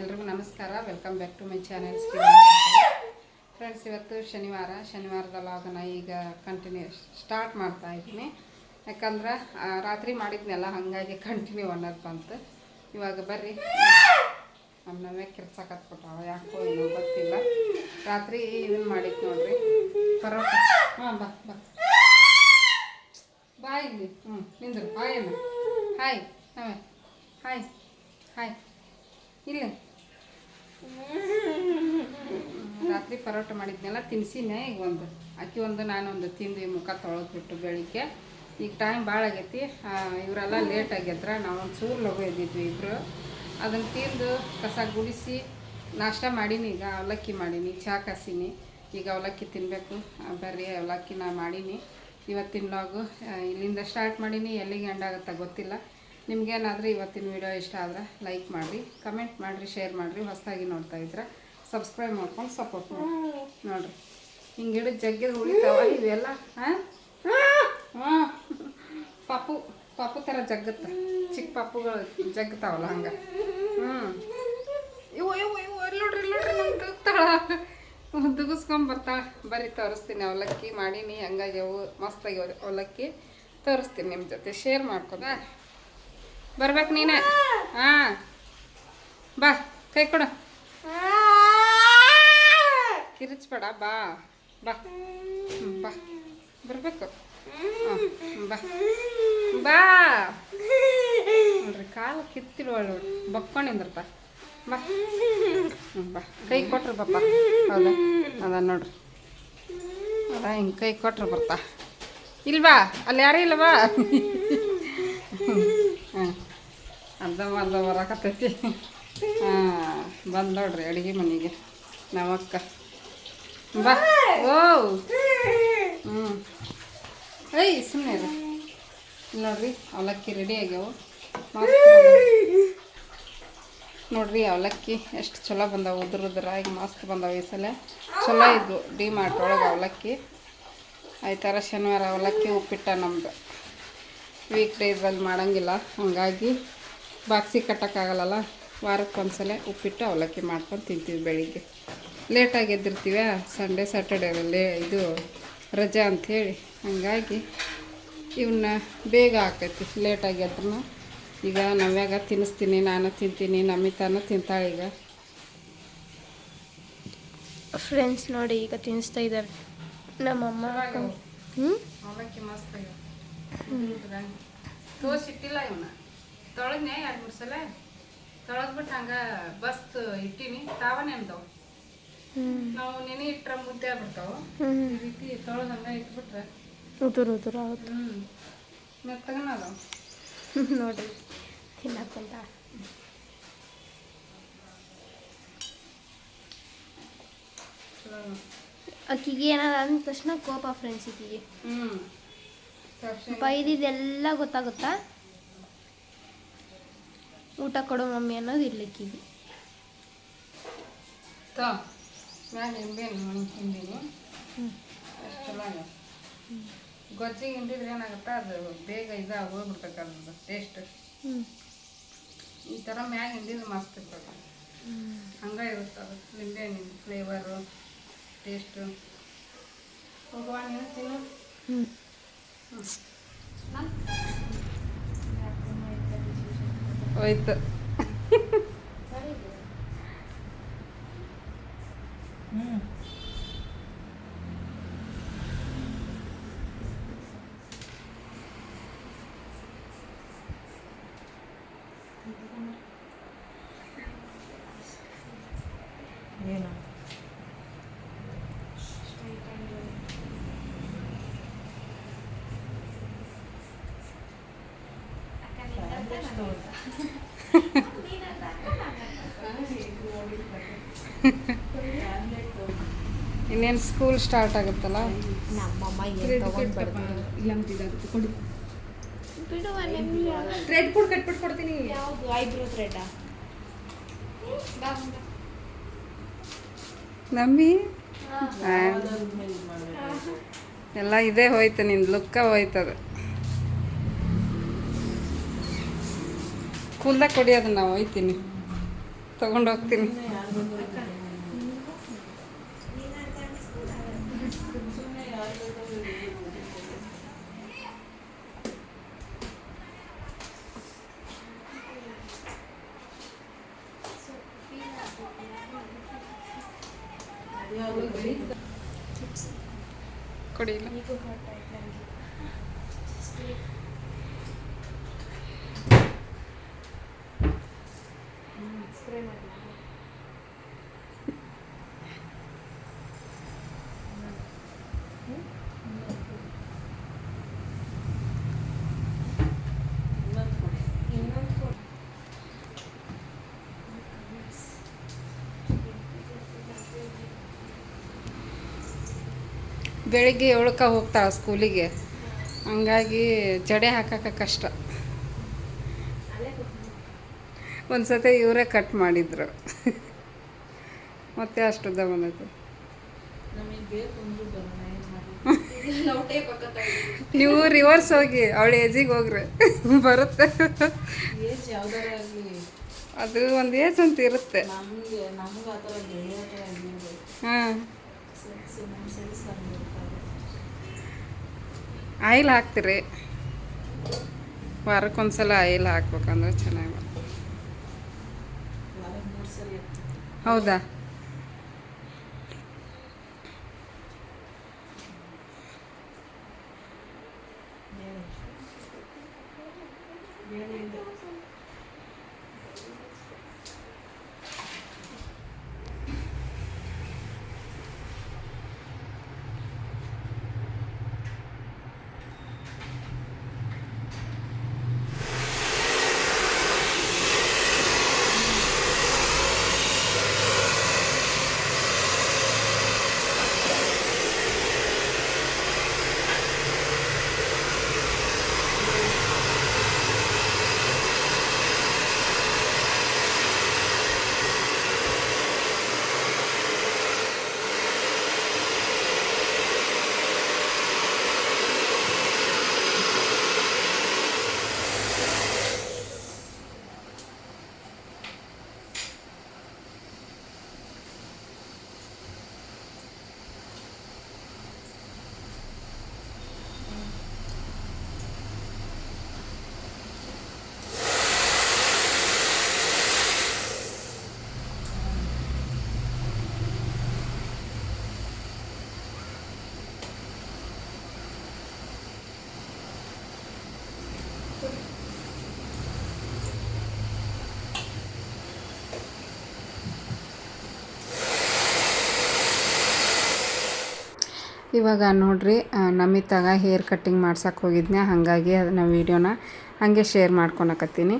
ಎಲ್ರಿಗೂ ನಮಸ್ಕಾರ. Welcome back to my channel friends ಇವತ್ತು ಶನಿವಾರ. ಶನಿವಾರದ ಲಾಗನ ಈಗ ಕಂಟಿನ್ಯೂ ಸ್ಟಾರ್ಟ್ ಮಾಡ್ತಾ ಇದ್ದೀನಿ. ಯಾಕಂದ್ರೆ ರಾತ್ರಿ ಮಾಡಿದ್ನೆಲ್ಲ, ಹಾಗಾಗಿ ಕಂಟಿನ್ಯೂ ಅನ್ನೋದು ಬಂತು. ಇವಾಗ ಬರ್ರಿ. ನಮ್ಮ ಕಿರ್ಸಕತ್ಬಿಟ್ಟಾವ ಯಾಕೋ ಏನೋ ಗೊತ್ತಿಲ್ಲ. ರಾತ್ರಿ ಇದನ್ನು ಮಾಡಿದ್ದು ನೋಡ್ರಿ. ಪರೋಟ. ಹಾಂ, ಬಾ ಬಾ. ಬಾಯ್ ಇಲ್ಲಿ. ಹ್ಞೂ ನಿಂದ್ರು. ಬಾಯ್ ಹಾಯ್ ಹಾಯ್ ಹಾಯ್ ಇಲ್ಲ. ರಾತ್ರಿ ಪರೋಟ ಮಾಡಿದ್ನೆಲ್ಲ ತಿನ್ಸಿನೇ ಈಗ ಒಂದು. ಅಕ್ಕಿ ಒಂದು ನಾನೊಂದು ತಿಂದು ಮುಖ ತೊಳೆದ್ಬಿಟ್ಟು ಬೆಳಿಗ್ಗೆ. ಈಗ ಟೈಮ್ ಭಾಳ ಆಗೈತಿ. ಇವರೆಲ್ಲ ಲೇಟ್ ಆಗ್ಯದ್ರ ನಾವು ಒಂದು ಚೂರು ಲಗು ಎದ್ದಿದ್ವಿ ಇಬ್ಬರು ಅದನ್ನು ತಿಂದು ಕಸ ಗುಡಿಸಿ ನಾಷ್ಟ ಮಾಡೀನಿ ಈಗ, ಅವಲಕ್ಕಿ ಮಾಡೀನಿ ಚಹಾ ಕಾಸೀನಿ. ಈಗ ಅವಲಕ್ಕಿ ತಿನ್ನಬೇಕು ಬರ್ರಿ ಅವಲಕ್ಕಿ ನಾ ಮಾಡೀನಿ. ಇವತ್ತಿನ ಲಾಗು ಇಲ್ಲಿಂದ ಸ್ಟಾರ್ಟ್ ಮಾಡೀನಿ. ಎಲ್ಲಿಗೆ ಎಂಡ್ ಆಗುತ್ತಾ ಗೊತ್ತಿಲ್ಲ. ನಿಮ್ಗೇನಾದರೂ ಇವತ್ತಿನ ವಿಡಿಯೋ ಇಷ್ಟ ಆದ್ರೆ ಲೈಕ್ ಮಾಡಿರಿ, ಕಮೆಂಟ್ ಮಾಡಿರಿ, ಶೇರ್ ಮಾಡಿರಿ, ಹೊಸದಾಗಿ ನೋಡ್ತಾ ಇದ್ರೆ ಸಬ್ಸ್ಕ್ರೈಬ್ ಮಾಡ್ಕೊಂಡು ಸಪೋರ್ಟ್ ಮಾಡಿ ನೋಡಿರಿ, ಹಿಂಗೆ ಹಿಡಿದು ಜಗ್ಗಿದ ಉಳಿತಾವ ಇವೆಲ್ಲ ಹಾಂ ಹಾಂ ಪಾಪು ಪಾಪು ಥರ ಜಗ್ಗತ್ತ, ಚಿಕ್ಕ ಪಾಪುಗಳು ಜಗ್ತಾವಲ್ಲ ಹಂಗೆ. ಹ್ಞೂ ಇವು ಇವು ಇವು ಇಲ್ಲಿ ನೋಡ್ರಿ ನೋಡ್ರಿ ದುಗ್ತಾಳ ದುಗಿಸ್ಕೊಂಬರ್ತಾಳ ಬರೀ ತೋರಿಸ್ತೀನಿ ಅವಲಕ್ಕಿ ಮಾಡೀನಿ, ಹಂಗಾಗಿ ಅವು ಮಸ್ತಾಗಿ ಅವಲಕ್ಕಿ ತೋರಿಸ್ತೀನಿ ನಿಮ್ಮ ಜೊತೆ, ಶೇರ್ ಮಾಡ್ಕೊದ ಬರ್ಬೇಕು ನೀನೆ. ಹಾಂ. ಬಾ, ಕೈ ಕೊಡು. ಕಿರಿಚ್ಬೇಡ, ಬಾ. ಬಾ. ಬಾ. ಬರಬೇಕು. ಬಾ. ಬಾ. ನೋಡ್ರಿ, ಕಾಲು ಕಿತ್ತಿಡುವಳು ನೋಡ್ರಿ ಬಾ. ಬಾ. ಕೈ ಕೊಟ್ರಿ ಪಪ್ಪ ಹೌದಾ? ಅದ ನೋಡ್ರಿ. ಅದ ಹಿಂಗೆ ಕೈ ಕೊಟ್ರು ಬರ್ತಾ. ಇಲ್ವಾ? ಅಲ್ಲಿ ಯಾರೂ ಇಲ್ವಾ? ಅರ್ಧ ಅರ್ಧ ಬರಾಕತ್ತೈತಿ. ಹಾಂ, ಬಂದು ನೋಡ್ರಿ ಅಡುಗೆ ಮನೆಗೆ. ನಮ್ಮಕ್ಕ ಬಾ. ಓ. ಹ್ಞೂ ಏಯ್ ಸುಮ್ಮನೆ ರೀ ನೋಡ್ರಿ, ಅವಲಕ್ಕಿ ರೆಡಿ ಆಗ್ಯಾವು. ನೋಡ್ರಿ, ಅವಲಕ್ಕಿ ಎಷ್ಟು ಚಲೋ ಬಂದಾವ. ಉದ್ರ ಉದ್ರಾಗಿ ಮಸ್ತ್ ಬಂದಾವ ಈ ಸಲ. ಚಲೋ ಇದ್ವು. ಡಿ ಮಾರ್ಟ್ ಒಳಗೆ ಅವಲಕ್ಕಿ. ಆಯ್ತಾರ ಶನಿವಾರ ಅವಲಕ್ಕಿ ಉಪ್ಪಿಟ್ಟ ನಮ್ದು. ವೀಕ್ ಡೇಸಲ್ಲಿ ಮಾಡೋಂಗಿಲ್ಲ. ಹಾಗಾಗಿ ಬಾಕ್ಸಿಗೆ ಕಟ್ಟೋಕ್ಕಾಗಲ್ಲ ವಾರಕ್ಕೊಂದ್ಸಲ ಉಪ್ಪಿಟ್ಟು ಅವಲಕ್ಕಿ ಮಾಡ್ಕೊಂಡು ತಿಂತೀವಿ ಬೆಳಿಗ್ಗೆ. ಲೇಟಾಗಿ ಎದ್ದಿರ್ತೀವಿ? ಸಂಡೇ ಸ್ಯಾಟರ್ಡೇನಲ್ಲಿ ಇದು ರಜಾ ಅಂಥೇಳಿ. ಹಾಗಾಗಿ ಇವನ್ನ ಬೇಗ ಆಕೈತಿ. ಲೇಟಾಗಿ ಎದ್ರು ಈಗ ನವ್ಯಾಗ ತಿನ್ನಿಸ್ತೀನಿ ನಾನು ತಿಂತೀನಿ ನಮ್ಮಿತಾನು ತಿಂತಾಳೆ ಈಗ. ಫ್ರೆಂಡ್ಸ್ ನೋಡಿ ಈಗ ತಿನ್ನಿಸ್ತಾ ಇದ್ದಾರೆ. ನಮ್ಮಮ್ಮ. ಹ್ಞೂ ಅವಲಕ್ಕಿ ಮಸ್ತ್ ತೋರಿಸಿಟ್ಟಿಲ್ಲ ಇವನ್ನ ತೊಳೆದ್ನೆ ಎರಡು ಮೂರು ಸಲ? ತೊಳೆದ್ಬಿಟ್ಟು ಹಂಗೆ ಬಸ್ ಇಟ್ಟೀನಿ ತಾವ ನೆನ್ದವು ನಾವು ನೆನೆ ಇಟ್ರೆ ಮುದ್ದೆ ಆಗ್ಬಿಡ್ತಾವ. ಈ ರೀತಿ ತೊಳೆದು ಹಂಗೆ ಇಟ್ಬಿಟ್ರೆ. ಉದುರು ಉದುರು ಹ್ಞೂ ಮೆತ್ತಗನ ಅದಾವ ನೋಡ್ರಿ. ತಿನ್ನಕ್ಕಂತ. ಅಕ್ಕಿಗೆ ಏನಾರ ಅಂದ ತಕ್ಷಣ ಕೋಪ ಫ್ರೆಂಡ್ಸ್ ಈಕಿಗೆ ಹ್ಞೂ ಬೈದಿದ್ದೆಲ್ಲ ಗೊತ್ತಾಗುತ್ತಾ? ಊಟ ಕೊಡು ಮಮ್ಮಿ ಅನ್ನೋದು ಇರ್ಲಿಕ್ಕಿದೆ. ಮ್ಯಾಲೆ ಎಷ್ಟು ಚಲೋ ಆಗ್ಯಾವ ಗೊಜ್ಜಿಗೆ ಹಿಂಡಿದ್ರೆ ಏನಾಗುತ್ತೆ? ಅದು ಬೇಗ ಇದು ಹೋಗ್ಬಿಡ್ತಕ್ಕ ಅದ್ರದ್ದು ಟೇಸ್ಟ್ ಹ್ಞೂ ಈ ಥರ ಮ್ಯಾಗ ಹಿಂಡಿದ್ರೆ ಮಸ್ತ್ ಇರ್ತದೆ. ಹಂಗೆ ಇರುತ್ತೆ ಅದು ನಿಂಬೆ ಹಣ್ಣಿನ ಫ್ಲೇವರು ಟೇಸ್ಟು ಹೋಗುವ ನೀನು ತಿನ್ನು. ಹ್ಞೂ ಹೋಯ್ತು ಇನ್ನೇನು ಸ್ಕೂಲ್ ಸ್ಟಾರ್ಟ್ ಆಗುತ್ತಲ್ಲ? ನಮ್ಮಮ್ಮ ಬಿಡು ಥ್ರೆಡ್ ಕೂಡ ಕಟ್ಬಿಟ್ಟು ಕೊಡ್ತೀನಿ. ಯಾವುದು? ಐಬ್ರೋ ಥ್ರೆಡ್ಡಾ ನಂಬಿ ಎಲ್ಲ ಇದೇ ಹೋಯ್ತು ನಿನ್ನ ಲುಕ್ಕ ಹೋಯ್ತದ. ಕೂಲ್ದಾಗ ಕೊಡಿಯೋದು ನಾವು ಒಯ್ತೀನಿ. ತಗೊಂಡು ಹೋಗ್ತೀನಿ. ಕೊಡಿಲ್ಲ ಬೆಳಿಗ್ಗೆ ಏಳಕ್ಕೆ ಹೋಗ್ತಾಳೆ ಸ್ಕೂಲಿಗೆ. ಹಂಗಾಗಿ ಜಡೆ ಹಾಕಕ್ಕೆ ಕಷ್ಟ. ಒಂದು ಸತಿ ಇವರೇ ಕಟ್ ಮಾಡಿದ್ರು. ಮತ್ತೆ ಅಷ್ಟುದ್ದ ಬಂದೈತೆ ನೀವು ರಿವರ್ಸ್ ಹೋಗಿ ಅವಳ ಏಜಿಗೆ ಹೋಗ್ರಿ. ಬರುತ್ತೆ. ಅದು ಒಂದು ಏಜ್ ಅಂತ ಇರುತ್ತೆ. ಹಾಂ ಆಯಿಲ್ ಹಾಕ್ತೀರಿ. ವಾರಕ್ಕೊಂದ್ಸಲ ಆಯಿಲ್ ಹಾಕ್ಬೇಕಂದ್ರೆ ಚೆನ್ನಾಗಿ ಹೌದಾ? ಇವಾಗ ನೋಡ್ರಿ ನಮಿತಾಗ ಹೇರ್ ಕಟ್ಟಿಂಗ್ ಮಾಡ್ಸಕ್ಕೆ ಹೋಗಿದ್ನೆ, ಹಾಗಾಗಿ ಅದನ್ನ ವೀಡಿಯೋನ ಹಾಗೆ ಶೇರ್ ಮಾಡ್ಕೊಳಕತ್ತೀನಿ.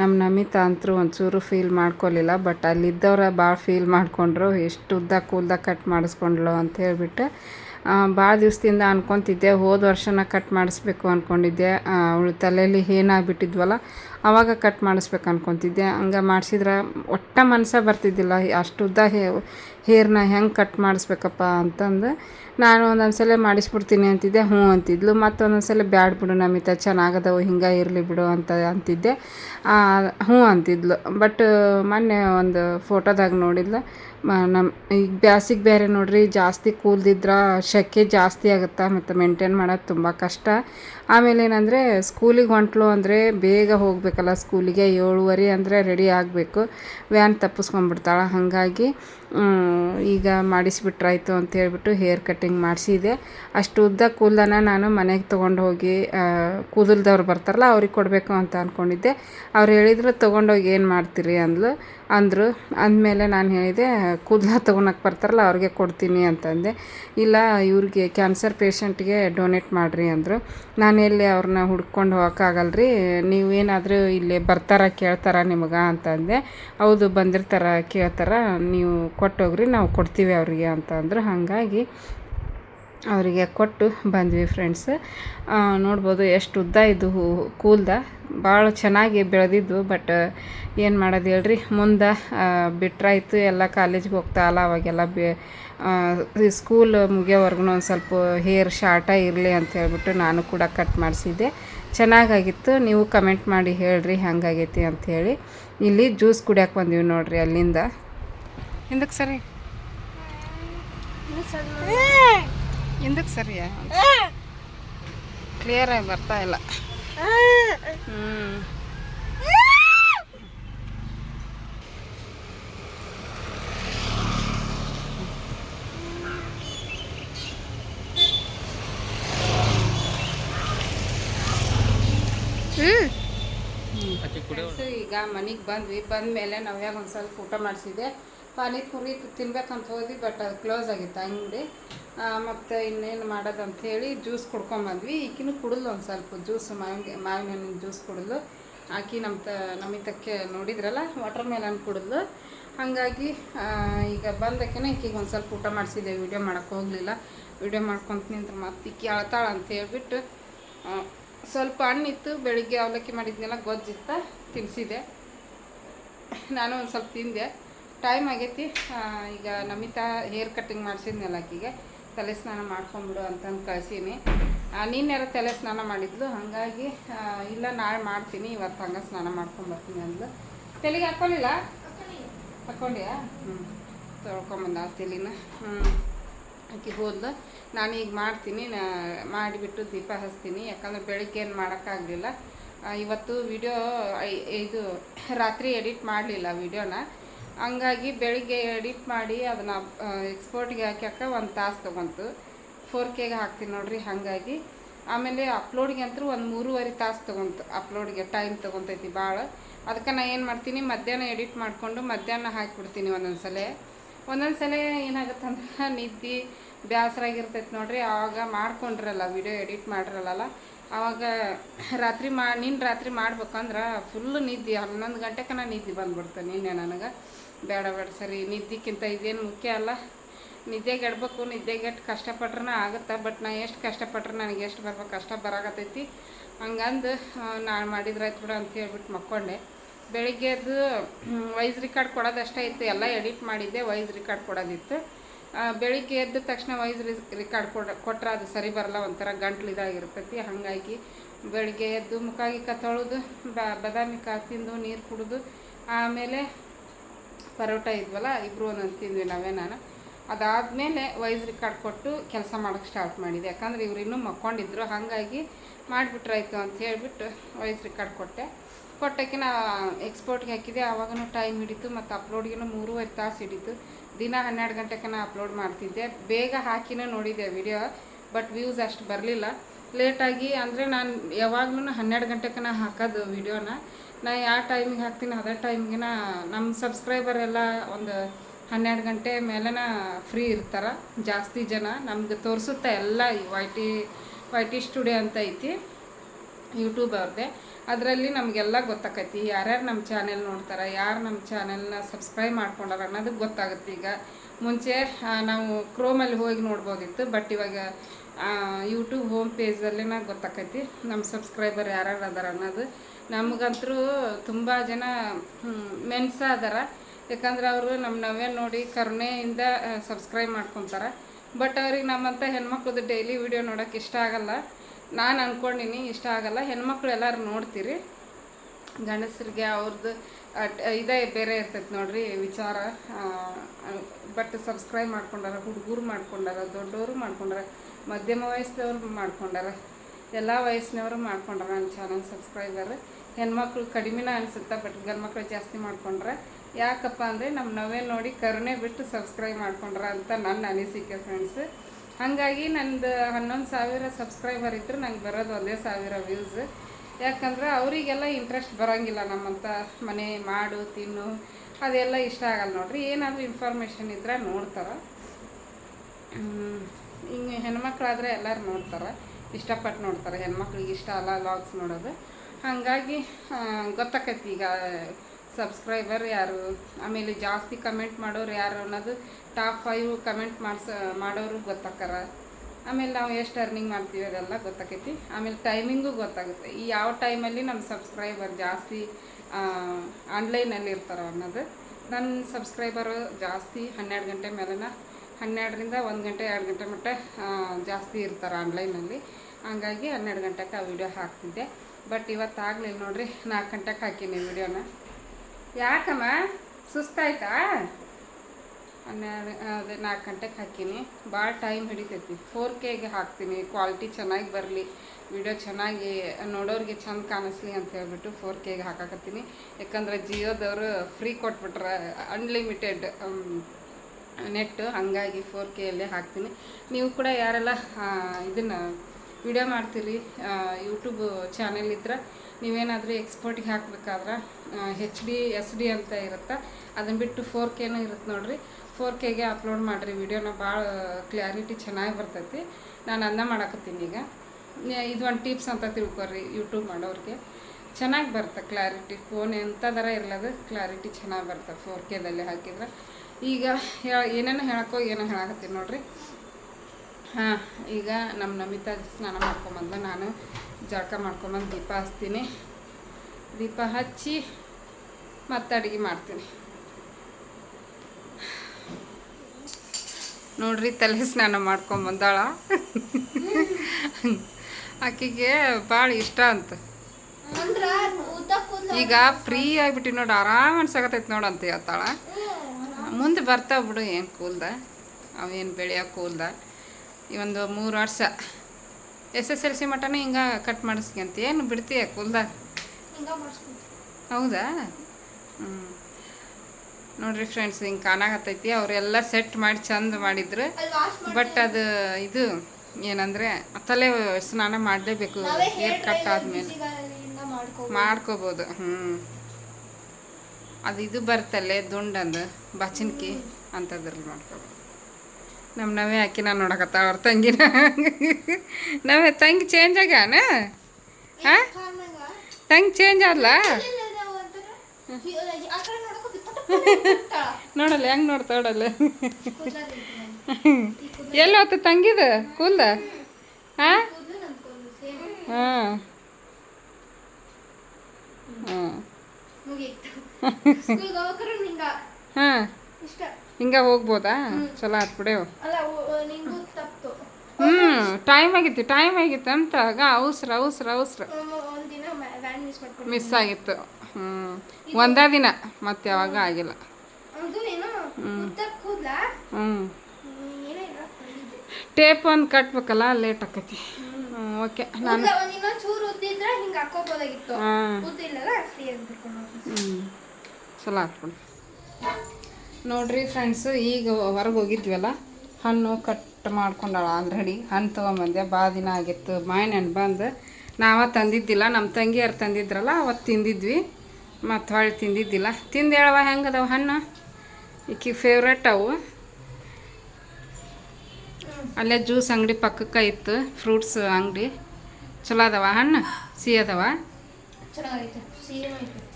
ನಮ್ಮ ನಮಿತಾ ಅಂತೂ ಒಂಚೂರು ಫೀಲ್ ಮಾಡ್ಕೊಲಿಲ್ಲ ಬಟ್ ಅಲ್ಲಿದ್ದವ್ರ ಭಾಳ ಫೀಲ್ ಮಾಡ್ಕೊಂಡ್ರು, ಎಷ್ಟು ಉದ್ದ ಕೂಲ್ದಾಗ ಕಟ್ ಮಾಡಿಸ್ಕೊಂಡ್ಳು ಅಂತ ಹೇಳ್ಬಿಟ್ಟು ಭಾಳ ದಿವಸದಿಂದ ಅಂದ್ಕೊತಿದ್ದೆ ಹೋದ ವರ್ಷನ ಕಟ್ ಮಾಡಿಸ್ಬೇಕು ಅಂದ್ಕೊಂಡಿದ್ದೆ ಅವಳು ತಲೆಯಲ್ಲಿ ಏನಾಗ್ಬಿಟ್ಟಿದ್ವಲ್ಲ ಆವಾಗ ಕಟ್ ಮಾಡಿಸ್ಬೇಕು ಅಂದ್ಕೊತಿದ್ದೆ ಹಂಗೆ ಮಾಡಿಸಿದ್ರೆ ಒಟ್ಟ ಮನಸ್ಸೇ ಬರ್ತಿದ್ದಿಲ್ಲ, ಅಷ್ಟು ಉದ್ದ ಹೇರ್ನ ಹೆಂಗೆ ಕಟ್ ಮಾಡಿಸ್ಬೇಕಪ್ಪ ಅಂತಂದು ನಾನು ಒಂದೊಂದು ಸಲ ಮಾಡಿಸ್ಬಿಡ್ತೀನಿ ಅಂತಿದ್ದೆ, ಹ್ಞೂ ಅಂತಿದ್ಲು. ಮತ್ತು ಒಂದೊಂದು ಸಲ ಬ್ಯಾಡ್ ಬಿಡು ನಮಿತ, ಚೆನ್ನಾಗದವು, ಹಿಂಗೆ ಇರಲಿ ಬಿಡು ಅಂತ ಅಂತಿದ್ದೆ. ಹ್ಞೂ ಅಂತಿದ್ಲು. ಬಟ್, ಮೊನ್ನೆ ಒಂದು ಫೋಟೋದಾಗ ನೋಡಿದ್ಲು. ನಮ್ಮ ಈಗ ಬ್ಯಾಸಿಗೆ ಬೇರೆ ನೋಡಿರಿ, ಜಾಸ್ತಿ ಕೂಲ್ದಿದ್ರೆ ಶೆಕೆ ಜಾಸ್ತಿ ಆಗುತ್ತೆ ಮತ್ತು ಮೇಂಟೈನ್ ಮಾಡೋದು ತುಂಬ ಕಷ್ಟ. ಆಮೇಲೆ ಏನಂದರೆ ಸ್ಕೂಲಿಗೆ ಹೊಂಟ್ಲು ಅಂದರೆ ಬೇಗ ಹೋಗಬೇಕಲ್ಲ ಸ್ಕೂಲಿಗೆ ಏಳುವರೆ ಅಂದರೆ ರೆಡಿ ಆಗಬೇಕು. ವ್ಯಾನ್ ತಪ್ಪಿಸ್ಕೊಂಡ್ಬಿಡ್ತಾಳೆ. ಹಾಗಾಗಿ ಈಗ ಮಾಡಿಸಿಬಿಟ್ರಾಯ್ತು ಅಂತ ಹೇಳಿಬಿಟ್ಟು ಹೇರ್ ಕಟ್ಟಿಂಗ್ ಮಾಡಿಸಿದೆ. ಅಷ್ಟು ಉದ್ದ ಕೂಲ್ದನ ನಾನು ಮನೆಗೆ ತೊಗೊಂಡು ಹೋಗಿ ಕೂದಲ್ದವ್ರು ಬರ್ತಾರಲ್ಲ, ಅವ್ರಿಗೆ ಕೊಡಬೇಕು ಅಂತ ಅಂದ್ಕೊಂಡಿದ್ದೆ ಅವ್ರು ಹೇಳಿದ್ರು, ತೊಗೊಂಡೋಗಿ ಏನು ಮಾಡ್ತೀರಿ? ಅಂದ್ಲು. ಅಂದರು. ಅಂದಮೇಲೆ ನಾನು ಹೇಳಿದೆ, ಕೂದಲ ತೊಗೊಳಕ್ಕೆ ಬರ್ತಾರಲ್ಲ, ಅವ್ರಿಗೆ ಕೊಡ್ತೀನಿ ಅಂತಂದೆ. ಇಲ್ಲ, ಇವ್ರಿಗೆ ಕ್ಯಾನ್ಸರ್ ಪೇಷಂಟ್ಗೆ ಡೊನೇಟ್ ಮಾಡಿರಿ ಅಂದರು. ನಾನು ಎಲ್ಲಿ ಅವ್ರನ್ನ ಹುಡ್ಕೊಂಡು ನೀವು ಏನಾದ್ರೂ ಇಲ್ಲಿ ಬರ್ತಾರ, ಕೇಳ್ತಾರ ನಿಮಗೆ ಅಂತಂದೆ. ಹೌದು, ಬಂದಿರ್ತಾರ, ಕೇಳ್ತಾರ, ನೀವು ಕೊಟ್ಟೋಗ್ರಿ, ನಾವು ಕೊಡ್ತೀವಿ ಅವರಿಗೆ ಅಂತ ಅಂದರು. ಹಾಗಾಗಿ ಅವರಿಗೆ ಕೊಟ್ಟು ಬಂದ್ವಿ ಫ್ರೆಂಡ್ಸ್ ನೋಡ್ಬೋದು ಎಷ್ಟು ಉದ್ದ ಇದು ಹೂ, ಕೂಲ್ದ. ಭಾಳ ಚೆನ್ನಾಗಿ ಬೆಳೆದಿದ್ದು ಬಟ್ ಏನು ಮಾಡೋದು ಹೇಳ್ರಿ? ಮುಂದೆ ಬಿಟ್ರಾಯ್ತು, ಎಲ್ಲ ಕಾಲೇಜ್ಗೆ ಹೋಗ್ತಾವಲ್ಲ ಅವಾಗೆಲ್ಲ ಬೆ ಸ್ಕೂಲ್ ಮುಗಿಯೋವರೆಗೂ ಒಂದು ಸ್ವಲ್ಪ ಹೇರ್ ಶಾರ್ಟ ಇರಲಿ ಅಂತ ಹೇಳ್ಬಿಟ್ಟು ನಾನು ಕೂಡ ಕಟ್ ಮಾಡಿಸಿದ್ದೆ. ಚೆನ್ನಾಗಾಗಿತ್ತು. ನೀವು ಕಮೆಂಟ್ ಮಾಡಿ ಹೇಳ್ರಿ ಹೆಂಗಾಗೈತಿ ಅಂಥೇಳಿ ಇಲ್ಲಿ ಜ್ಯೂಸ್ ಕುಡಿಯೋಕೆ ಬಂದೀವಿ ನೋಡಿರಿ ಅಲ್ಲಿಂದ. ಹಿಂದಕ್ಕೆ ಸರಿ. ಹಿಂದಕ್ಕೆ ಸರಿಯಾ ಕ್ಲಿಯರಾಗಿ ಬರ್ತಾ ಇಲ್ಲ. ಹ್ಞೂ ಈಗ ಮನೆಗೆ ಬಂದ್ವಿ. ಬಂದ ಮೇಲೆ ನಾವ್ಯಾಗ ಒಂದು ಸ್ವಲ್ಪ ಊಟ ಮಾಡಿಸಿದೆ ಪಾನಿಪುರಿ ತಿನ್ಬೇಕಂತ ಹೋದ್ವಿ ಬಟ್ ಅದು ಕ್ಲೋಸ್ ಆಗಿತ್ತು ಅಂಗಡಿ ಮತ್ತು ಇನ್ನೇನು ಮಾಡೋದು ಹೇಳಿ ಜ್ಯೂಸ್ ಕುಡ್ಕೊಂಬಂದ್ವಿ ಈಕಿನೂ ಕುಡಿದ್ಲು ಒಂದು ಸ್ವಲ್ಪ ಜ್ಯೂಸ್ ಮಾವಿನ ಮಾವಿನ ಹಣ್ಣಿನ ಜ್ಯೂಸ್ ಕುಡಿದ್ಲು. ಆಕಿ ನಮ್ಮ ತ ನಮಿತಕ್ಕೆ ನೋಡಿದ್ರಲ್ಲ ವಾಟರ್ ಮೆಲನ್ ಕುಡಿದ್ಲು. ಹಾಗಾಗಿ ಈಗ ಬಂದಕ್ಕೇನೆ ಈಕಿಗೆ ಒಂದು ಸ್ವಲ್ಪ ಊಟ ಮಾಡಿಸಿದೆ ವಿಡಿಯೋ ಮಾಡೋಕ್ಕೆ ಹೋಗಲಿಲ್ಲ. ವಿಡಿಯೋ ಮಾಡ್ಕೊಂತ ನಿಂತ್ರೆ, ಮತ್ತೆ ಈಕಿ ಅಳ್ತಾಳ ಅಂತ ಹೇಳ್ಬಿಟ್ಟು ಸ್ವಲ್ಪ ಹಣ್ಣಿತ್ತು, ಬೆಳಿಗ್ಗೆ ಅವಲಕ್ಕಿ ಮಾಡಿದ್ನೆಲ್ಲ ಗೊಜ್ಜಿತ್ತ ತಿನ್ನಿಸಿದೆ ನಾನು ಒಂದು ಸ್ವಲ್ಪ ತಿಂದೆ. ಟೈಮ್ ಆಗೈತಿ. ಈಗ ನಮಿತಾ ಹೇರ್ ಕಟ್ಟಿಂಗ್ ಮಾಡಿಸಿದ್ನಲ್ಲ ಆಕಿಗೆ. ತಲೆ ಸ್ನಾನ ಮಾಡ್ಕೊಂಬಿಡು ಅಂತಂದು ಕಳ್ಸೀನಿ. ನೀನ್ಯಾರ ತಲೆ ಸ್ನಾನ ಮಾಡಿದ್ಲು, ಹಾಗಾಗಿ ಇಲ್ಲ ನಾಳೆ ಮಾಡ್ತೀನಿ, ಇವತ್ತು ಹಂಗೆ ಸ್ನಾನ ಮಾಡ್ಕೊಂಬರ್ತೀನಿ ಅಂದ್ಲು. ತಲೆಗೆ ಹಾಕ್ಕೊಳ್ಳಿಲ್ಲ ಹಾಕ್ಕೊಂಡ್ಯಾ ಹ್ಞೂ ತೊಳ್ಕೊಂಬಂದ ತಲೆನ. ಹ್ಞೂ ಅಕ್ಕಿ ಹೋದ್ಲು. ನಾನು ಈಗ ಮಾಡ್ತೀನಿ, ನಾ ಮಾಡಿಬಿಟ್ಟು ದೀಪ ಹಚ್ತೀನಿ. ಯಾಕಂದ್ರೆ ಬೆಳಿಗ್ಗೆ ಏನು ಮಾಡೋಕ್ಕಾಗಲಿಲ್ಲ. ಇವತ್ತು ವಿಡಿಯೋ ಇದು, ರಾತ್ರಿ ಎಡಿಟ್ ಮಾಡಲಿಲ್ಲ ವಿಡಿಯೋನ ಹಂಗಾಗಿ ಬೆಳಿಗ್ಗೆ ಎಡಿಟ್ ಮಾಡಿ ಅದನ್ನು ಎಕ್ಸ್ಪೋರ್ಟ್ಗೆ ಹಾಕ್ಯಾಕ ಒಂದು ತಾಸು ತೊಗೊಂತು. ಫೋರ್ ಕೆಗೆ ಹಾಕ್ತೀನಿ ನೋಡ್ರಿ ಹಾಗಾಗಿ. ಆಮೇಲೆ ಅಪ್ಲೋಡ್ಗೆ ಅಂತೂ ಒಂದು ಮೂರುವರೆ ತಾಸು ತೊಗೊಂತು. ಅಪ್ಲೋಡ್ಗೆ ಟೈಮ್ ತೊಗೊತೈತಿ ಭಾಳ ಅದಕ್ಕೆ ನಾನು ಏನು ಮಾಡ್ತೀನಿ, ಮಧ್ಯಾಹ್ನ ಎಡಿಟ್ ಮಾಡಿಕೊಂಡು ಮಧ್ಯಾಹ್ನ ಹಾಕಿಬಿಡ್ತೀನಿ ಒಂದೊಂದು ಸಲ ಒಂದೊಂದು ಸಲ ಏನಾಗುತ್ತಂದ್ರೆ ನಿದ್ದೆ ಬೇಸರಾಗಿರ್ತೈತೆ ನೋಡ್ರಿ. ಆವಾಗ ಮಾಡ್ಕೊಂಡ್ರಲ್ಲ ವಿಡಿಯೋ ಎಡಿಟ್ ಮಾಡಿರಲ್ಲ ಆವಾಗ ರಾತ್ರಿ ಮಾ ನಿನ್ನ ರಾತ್ರಿ ಮಾಡ್ಬೇಕಂದ್ರೆ ಫುಲ್ಲು ನಿದ್ದೆ, ಹನ್ನೊಂದು ಗಂಟೆಗೆ ನಾನು ನಿದ್ದೆ ಬಂದ್ಬಿಡ್ತೆ ನಿನ್ನೆ ನನಗೆ. ಬೇಡ ಬೇಡ ಸರಿ. ನಿದ್ದೆಕ್ಕಿಂತ ಇದೇನು ಮುಖ್ಯ ಅಲ್ಲ. ನಿದ್ದೆಗೆಡ್ಬೇಕು ನಿದ್ದೆಗೆಟ್ಟು ಕಷ್ಟಪಟ್ರೆ ಆಗುತ್ತೆ, ಬಟ್ ನಾ ಎಷ್ಟು ಕಷ್ಟಪಟ್ರೆ ನನಗೆ ಎಷ್ಟು ಬರ್ಬೇಕು, ಕಷ್ಟ ಬರಾಕತ್ತೈತಿ. ಹಂಗಂದು ನಾನು ಮಾಡಿದ್ರೆ ಆಯ್ತು ಬಿಡು ಅಂತ ಹೇಳ್ಬಿಟ್ಟು ಮಕ್ಕೊಂಡೆ. ಬೆಳಿಗ್ಗೆ ಎದ್ದು ವೈಸ್ ರಿಕಾರ್ಡ್ ಕೊಡೋದಷ್ಟೇ ಇತ್ತು. ಎಲ್ಲ ಎಡಿಟ್ ಮಾಡಿದ್ದೆ ವೈಸ್ ರಿಕಾರ್ಡ್ ಕೊಡೋದಿತ್ತು. ಬೆಳಿಗ್ಗೆ ಎದ್ದ ತಕ್ಷಣ ವೈಸ್ ರಿಕಾರ್ಡ್ ಕೊಡ, ಕೊಟ್ರೆ ಅದು ಸರಿ ಬರಲ್ಲ, ಒಂಥರ ಗಂಟ್ಲು ಇದಾಗಿರ್ತೈತಿ. ಹಾಗಾಗಿ ಬೆಳಿಗ್ಗೆ ಎದ್ದು ಮುಖ ಗಿಕ್ಕ ತೊಳೆದು ಬಾದಾಮಿ ಕಾ ತಿಂದು, ನೀರು ಕುಡಿದು, ಆಮೇಲೆ ಪರೋಟ ಇದ್ವಲ್ಲ ಇಬ್ಬರು ಒಂದೊಂದು ತಿಂದ್ವಿ ನಾವೇ ನಾನು. ಅದಾದಮೇಲೆ ವೈಸ್ ರಿಕಾರ್ಡ್ ಕೊಟ್ಟು ಕೆಲಸ ಮಾಡೋಕ್ಕೆ ಸ್ಟಾರ್ಟ್ ಮಾಡಿದೆ. ಯಾಕಂದ್ರೆ ಇವ್ರು ಇನ್ನೂ ಮಕ್ಕೊಂಡಿದ್ರು, ಹಾಗಾಗಿ ಮಾಡಿಬಿಟ್ರಾಯ್ತು ಅಂತ ಹೇಳಿಬಿಟ್ಟು ವೈಸ್ ರಿಕಾರ್ಡ್ ಕೊಟ್ಟೆ. ಕೊಟ್ಟಕ್ಕೆ ನಾ ಎಕ್ಸ್ಪೋರ್ಟ್ಗೆ ಹಾಕಿದೆ. ಆವಾಗೂ ಟೈಮ್ ಹಿಡಿತು, ಮತ್ತು ಅಪ್ಲೋಡ್ಗಿನೂ ಮೂರುವರೆ ತಾಸು ಹಿಡಿತು. ದಿನ ಹನ್ನೆರಡು ಗಂಟೆಗೆ ಅಪ್ಲೋಡ್ ಮಾಡ್ತಿದ್ದೆ. ಬೇಗ ಹಾಕಿನೂ ನೋಡಿದೆ ವಿಡಿಯೋ ಬಟ್ ವ್ಯೂಸ್ ಅಷ್ಟು ಬರಲಿಲ್ಲ. ಲೇಟಾಗಿ ಅಂದರೆ ನಾನು ಯಾವಾಗ್ಲೂ ಹನ್ನೆರಡು ಗಂಟೆಗೆ ನಾ ಹಾಕೋದು ವಿಡಿಯೋನ ನಾ ಯಾವ ಟೈಮಿಗೆ ಹಾಕ್ತೀನಿ, ಅದೇ ಟೈಮ್ಗೆ ನಮ್ಮ ಸಬ್ಸ್ಕ್ರೈಬರ್ ಎಲ್ಲ ಒಂದು ಹನ್ನೆರಡು ಗಂಟೆ ಮೇಲೆನ ಫ್ರೀ ಇರ್ತಾರೆ, ಜಾಸ್ತಿ ಜನ. ನಮ್ಗೆ ತೋರಿಸುತ್ತೆ ಎಲ್ಲ Y T Y T studio ಅಂತ ಐತಿ ಯೂಟ್ಯೂಬ್ ಅವ್ರದ್ದೇ ಅದರಲ್ಲಿ ನಮಗೆಲ್ಲ ಗೊತ್ತಾಕೈತಿ, ಯಾರ್ಯಾರು ನಮ್ಮ ಚಾನೆಲ್ ನೋಡ್ತಾರೆ, ಯಾರು ನಮ್ಮ ಚಾನೆಲ್ನ ಸಬ್ಸ್ಕ್ರೈಬ್ ಮಾಡ್ಕೊಂಡಾರ ಅನ್ನೋದು ಗೊತ್ತಾಗುತ್ತೆ ಈಗ. ಮುಂಚೆ ನಾವು ಕ್ರೋಮಲ್ಲಿ ಹೋಗಿ ನೋಡ್ಬೋದಿತ್ತು ಬಟ್ ಇವಾಗ ಯೂಟ್ಯೂಬ್ ಹೋಮ್ ಪೇಜಲ್ಲೇ ಗೊತ್ತಾಕೈತಿ ನಮ್ಮ ಸಬ್ಸ್ಕ್ರೈಬರ್ ಯಾರ್ಯಾರು ಅದಾರ ಅನ್ನೋದು. ನಮಗಂತರೂ ತುಂಬ ಜನ ಮೆನ್ಸ ಅದಾರ. ಯಾಕಂದ್ರೆ ಅವರು ನಮ್ಮ ನವ್ಯ ನೋಡಿ ಕರುಣೆಯಿಂದ ಸಬ್ಸ್ಕ್ರೈಬ್ ಮಾಡ್ಕೊತಾರೆ. ಬಟ್ ಅವ್ರಿಗೆ ನಮ್ಮಂಥ ಹೆಣ್ಮಕ್ಳದ್ದು ಡೈಲಿ ವಿಡಿಯೋ ನೋಡೋಕೆ ಇಷ್ಟ ಆಗಲ್ಲ. ನಾನು ಅಂದ್ಕೊಂಡಿನಿ ಇಷ್ಟ ಆಗಲ್ಲ. ಹೆಣ್ಮಕ್ಳು ಎಲ್ಲರೂ ನೋಡ್ತೀರಿ. ಗಂಡಸರಿಗೆ ಅವ್ರದ್ದು ಇದೇ ಬೇರೆ ಇರ್ತೈತೆ ನೋಡ್ರಿ ವಿಚಾರ. ಬಟ್ ಸಬ್ಸ್ಕ್ರೈಬ್ ಮಾಡ್ಕೊಂಡಾರ, ಹುಡುಗರು ಮಾಡ್ಕೊಂಡಾರ ದೊಡ್ಡವರು ಮಾಡ್ಕೊಂಡಾರ, ಮಧ್ಯಮ ವಯಸ್ಸವ್ರು ಮಾಡ್ಕೊಂಡಾರ. ಎಲ್ಲ ವಯಸ್ಸಿನವರು ಮಾಡ್ಕೊಂಡ್ರ ನನ್ನ ಚಾನಲ್ ಸಬ್ಸ್ಕ್ರೈಬರ್ ಹೆಣ್ಮಕ್ಳು ಕಡಿಮೆನ ಅನಿಸುತ್ತೆ ಬಟ್ ಗಂಡ್ಮಕ್ಳು ಜಾಸ್ತಿ ಮಾಡ್ಕೊಂಡ್ರೆ. ಯಾಕಪ್ಪ ಅಂದರೆ ನಮ್ಮ ನವೇ ನೋಡಿ ಕರುಣೆ ಬಿಟ್ಟು ಸಬ್ಸ್ಕ್ರೈಬ್ ಮಾಡ್ಕೊಂಡ್ರ ಅಂತ ನನ್ನ ಅನಿಸಿಕೆ ಫ್ರೆಂಡ್ಸ್ ಹಾಗಾಗಿ ನಂದು ಹನ್ನೊಂದು ಸಾವಿರ ಸಬ್ಸ್ಕ್ರೈಬರ್ ಇದ್ರೆ ನಂಗೆ ಬರೋದು ಒಂದೇ ಸಾವಿರ ವ್ಯೂಸ್ ಯಾಕಂದ್ರೆ ಅವರಿಗೆಲ್ಲ ಇಂಟ್ರೆಸ್ಟ್ ಬರೋಂಗಿಲ್ಲ ನಮ್ಮಂಥ ಮನೆ ಮಾಡು, ತಿನ್ನು, ಅದೆಲ್ಲ ಇಷ್ಟ ಆಗಲ್ಲ ನೋಡ್ರಿ. ಏನಾದರೂ ಇನ್ಫಾರ್ಮೇಷನ್ ಇದ್ರೆ ನೋಡ್ತಾರೆ. ಹಿಂಗೆ ಹೆಣ್ಮಕ್ಳಾದರೆ ಎಲ್ಲರೂ ನೋಡ್ತಾರೆ. ಇಷ್ಟಪಟ್ಟು ನೋಡ್ತಾರೆ. ಹೆಣ್ಮಕ್ಳಿಗೆ ಇಷ್ಟ ಅಲ್ಲ ಲಾಗ್ಸ್ ನೋಡೋದು. ಹಾಗಾಗಿ ಗೊತ್ತಾಕೈತಿ ಈಗ ಸಬ್ಸ್ಕ್ರೈಬರ್ ಯಾರು, ಆಮೇಲೆ ಜಾಸ್ತಿ ಕಮೆಂಟ್ ಮಾಡೋರು ಯಾರು ಅನ್ನೋದು ಟಾಪ್ ಫೈವ್ ಕಮೆಂಟ್ ಮಾಡ್ಸ, ಮಾಡೋರು ಗೊತ್ತಾಕಾರ. ಆಮೇಲೆ ನಾವು ಎಷ್ಟು ಅರ್ನಿಂಗ್ ಮಾಡ್ತೀವಿ ಅದೆಲ್ಲ ಗೊತ್ತಾಕೈತಿ. ಆಮೇಲೆ ಟೈಮಿಂಗು ಗೊತ್ತಾಗುತ್ತೆ. ಈ ಯಾವ ಟೈಮಲ್ಲಿ ನಮ್ಮ ಸಬ್ಸ್ಕ್ರೈಬರ್ ಜಾಸ್ತಿ ಆನ್ಲೈನಲ್ಲಿ ಇರ್ತಾರೋ ಅನ್ನೋದು. ನನ್ನ ಸಬ್ಸ್ಕ್ರೈಬರು ಜಾಸ್ತಿ ಹನ್ನೆರಡು ಗಂಟೆ ಮೇಲೆನ ಹನ್ನೆರಡರಿಂದ ಒಂದು ಗಂಟೆ, ಎರಡು ಗಂಟೆ ಮಟ್ಟ ಜಾಸ್ತಿ ಇರ್ತಾರೆ ಆನ್ಲೈನಲ್ಲಿ. ಹಂಗಾಗಿ ಹನ್ನೆರಡು ಗಂಟೆಗೆ ಆ ವಿಡಿಯೋ ಹಾಕ್ತಿದ್ದೆ. ಬಟ್ ಇವತ್ತು ಆಗಲಿಲ್ಲ ನೋಡ್ರಿ, ನಾಲ್ಕು ಗಂಟೆಗೆ ಹಾಕೀನಿ ವಿಡಿಯೋನ. ಯಾಕಮ್ಮ? ಸುಸ್ತಾಯ್ತಾ? ಹನ್ನೆರಡು ಅದೇ ನಾಲ್ಕು ಗಂಟೆಗೆ ಹಾಕೀನಿ. ಭಾಳ ಟೈಮ್ ಹಿಡಿತೈತಿ. ಫೋರ್ ಕೆಗೆ ಹಾಕ್ತೀನಿ. ಕ್ವಾಲಿಟಿ ಚೆನ್ನಾಗಿ ಬರಲಿ. ವಿಡಿಯೋ ಚೆನ್ನಾಗಿ ನೋಡೋರಿಗೆ ಚಂದ ಕಾಣಿಸ್ಲಿ ಅಂತ ಹೇಳ್ಬಿಟ್ಟು ಫೋರ್ ಕೆಗೆ ಹಾಕಾಕತ್ತೀನಿ. ಯಾಕಂದ್ರೆ ಜಿಯೋದವರು ಫ್ರೀ ಕೊಟ್ಬಿಟ್ರೆ ಅನ್ಲಿಮಿಟೆಡ್ ನೆಟ್ ಹಾಗಾಗಿ ಫೋರ್ ಕೆಯಲ್ಲೇ ಹಾಕ್ತೀನಿ. ನೀವು ಕೂಡ ಯಾರೆಲ್ಲ ಇದನ್ನು ವಿಡಿಯೋ ಮಾಡ್ತೀರಿ ಯೂಟ್ಯೂಬ್ ಚಾನೆಲ್ ಇದ್ರೆ, ನೀವೇನಾದರೂ ಎಕ್ಸ್ಪೋರ್ಟಿಗೆ ಹಾಕ್ಬೇಕಾದ್ರೆ ಹೆಚ್ ಡಿ ಎಸ್ ಡಿ ಅಂತ ಇರುತ್ತೆ ಅದನ್ನು ಬಿಟ್ಟು ಫೋರ್ ಕೆನೂ ಇರುತ್ತೆ ನೋಡಿರಿ. ಫೋರ್ ಕೆಗೆ ಅಪ್ಲೋಡ್ ಮಾಡಿರಿ ವಿಡಿಯೋನ ಭಾಳ ಕ್ಲಾರಿಟಿ ಚೆನ್ನಾಗಿ ಬರ್ತೈತಿ. ನಾನು ಅನ್ನ ಮಾಡಕತ್ತೀನಿ ಈಗ. ಇದು ಒಂದು ಟಿಪ್ಸ್ ಅಂತ ತಿಳ್ಕೊರಿ ಯೂಟ್ಯೂಬ್ ಮಾಡೋರಿಗೆ. ಚೆನ್ನಾಗಿ ಬರುತ್ತೆ ಕ್ಲಾರಿಟಿ ಫೋನ್ ಎಂಥದರ ಇರಲದು ಕ್ಲಾರಿಟಿ ಚೆನ್ನಾಗಿ ಬರುತ್ತೆ ಫೋರ್ ಕೆದಲ್ಲಿ ಹಾಕಿದ್ರೆ. ಈಗ ಹೇಳ ಏನೇನು ಹೇಳಕ್ಕೋ ಏನೋ ಹೇಳಕತ್ತೀನಿ ನೋಡ್ರಿ. ಹಾಂ ಈಗ ನಮ್ಮ ನಮಿತಾ ಸ್ನಾನ ಮಾಡ್ಕೊಂಬಂದ ನಾನು ಜಳಕ ಮಾಡ್ಕೊಂಬಂದು ದೀಪ ಹಚ್ತೀನಿ. ದೀಪ ಹಚ್ಚಿ ಮತ್ತೆ ಅಡುಗೆ ಮಾಡ್ತೀನಿ. ನೋಡ್ರಿ ತಲೆ ಸ್ನಾನ ಮಾಡ್ಕೊಂಬಂದಾಳ. ಆಕೆಗೆ ಭಾಳ ಇಷ್ಟ ಅಂತ. ಈಗ ಫ್ರೀ ಆಗಿಬಿಟ್ಟು ನೋಡಿ ಆರಾಮ್ ಅನ್ಸಕತ್ತೈತಿ ನೋಡಂತ ಅಂತ ಹೇಳ್ತಾಳ. ಮುಂದೆ ಬರ್ತಾ ಬಿಡು ಏನು ಕೂಲ್ದ? ಅವೇನು ಬೆಳೆಯೋ ಕೂಲ್ದ? ಈ ಒಂದು ಮೂರು ವರ್ಷ ಎಸ್ ಎಸ್ ಎಲ್ ಸಿ ಮಟ್ಟನೇ ಹಿಂಗೆ ಕಟ್ ಮಾಡಿಸ್ಕೊಂತ ಏನು ಬಿಡ್ತೀಯ ಕೂಲ್ದ? ಹೌದಾ? ಹ್ಞೂ ನೋಡ್ರಿ ಫ್ರೆಂಡ್ಸ್ ಹಿಂಗೆ ಕಾಣಾಕತ್ತೈತಿ. ಅವರೆಲ್ಲ ಸೆಟ್ ಮಾಡಿ ಚಂದ ಮಾಡಿದ್ರು. ಬಟ್ ಅದು ಇದು ಏನಂದರೆ ತಲೆ ಸ್ನಾನ ಮಾಡಲೇಬೇಕು. ಏರ್ ಕಟ್ ಆದಮೇಲೆ. ಮಾಡ್ಕೋಬೋದು. ಹ್ಞೂ ಅದು ಇದು ಬರ್ತಲ್ಲೇ ದುಂಡಂದು ಬಾಚಿನ್ಕಿ ಅಂಥದ್ರಲ್ಲಿ ಮಾಡ್ಕೋಬೋದು ನಮ್ಮ ನವೇ ಹಾಕಿ ನಾನು ನೋಡಕತ್ತ ಅವ್ರ ತಂಗಿನ. ನವೇ ತಂಗಿ ಚೇಂಜ್ ಆಗ್ಯಾನ? ಹಾಂ? ತಂಗಿ ಚೇಂಜ್ ಆದ್ಲ? ನೋಡಲ್ಲ ಹೆಂಗೆ ನೋಡ್ತಾಳಲ್ಲ ಎಲ್ಲಿ ಹೊತ್ತು ತಂಗಿದ? ಕೂಲ್ದ? ಹಾಂ? ಹಾಂ. ಹಾಂ ಹಾಂ. ಹಿಂಗೆ ಹೋಗ್ಬೋದಾ? ಚಲೋ ಆತ್ ಬಿಡೇವ್ ಹ್ಞೂ ಟೈಮ್ ಆಗಿತ್ತು ಟೈಮ್ ಆಗಿತ್ತು ಅಂತ ಆಗ ಔಸ್ರ ಔಸ್ರ ಅವಸ್ರ. ಮಿಸ್ ಆಗಿತ್ತು. ಹ್ಞೂ ಒಂದೇ ದಿನ ಮತ್ತೆ ಯಾವಾಗ ಆಗಿಲ್ಲ. ಹ್ಞೂ ಟೇಪ್ ಒಂದು ಕಟ್ಬೇಕಲ್ಲ ಲೇಟ್ ಆಕೈತಿ. ಓಕೆ ನಾನು ಹಾಂ. ಚಲೋ ಹಾಕ್ಬಿಡು ನೋಡ್ರಿ ಫ್ರೆಂಡ್ಸು ಈಗ ಹೊರಗೆ ಹೋಗಿದ್ವಲ್ಲ ಹಣ್ಣು ಕಟ್ ಮಾಡ್ಕೊಂಡಾಳ ಆಲ್ರೆಡಿ ಹಣ್ಣು ತೊಗೊಂಬಂದೆ ಭಾಳ ದಿನ ಆಗಿತ್ತು. ಮಾವಿನ ಹಣ್ಣು ಬಂದು ನಾವ ತಂದಿದ್ದಿಲ್ಲ ನಮ್ಮ ತಂಗಿಯರು ತಂದಿದ್ರಲ್ಲ ಅವತ್ತು ತಿಂದಿದ್ವಿ. ಮತ್ತು ಹೊಳ್ಳಿ ತಿಂದಿದ್ದಿಲ್ಲ. ತಿಂದು ಹೇಳವ ಹೆಂಗದವ ಹಣ್ಣು? ಈಕಿ ಫೇವ್ರೇಟ್ ಅವು. ಅಲ್ಲೇ ಜ್ಯೂಸ್ ಅಂಗಡಿ ಪಕ್ಕಕ್ಕೆ ಇತ್ತು ಫ್ರೂಟ್ಸ್ ಅಂಗಡಿ. ಚಲೋ ಅದಾವ ಹಣ್ಣು? ಸಿಹಿ ಅದಾವ?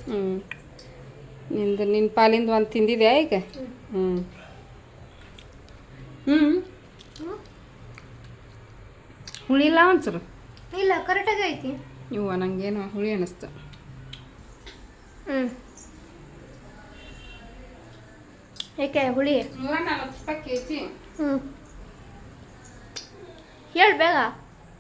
ಹ್ಞೂ ನಿಂದು ನಿನ್ನ ಪಾಲಿಂದ ಒಂದು ತಿಂದಿದ್ಯಾ ಈಗ? ಹ್ಞೂ ಹ್ಞೂ ಹುಳಿ ಇಲ್ಲ ಒಂಚೂರು? ಇಲ್ಲ ಕರೆಕ್ಟಾಗಿ ಐತಿ. ಇವ ನನಗೇನು ಹುಳಿ ಅನ್ನಿಸ್ತು ಹ್ಞೂ ಏಕೆ ಹುಳಿ? ನೂರ ನಲ್ವತ್ತು ರೂಪಾಯಿ ಕೆ ಜಿ. ಹ್ಞೂ ಹೇಳು ಬೇಗ.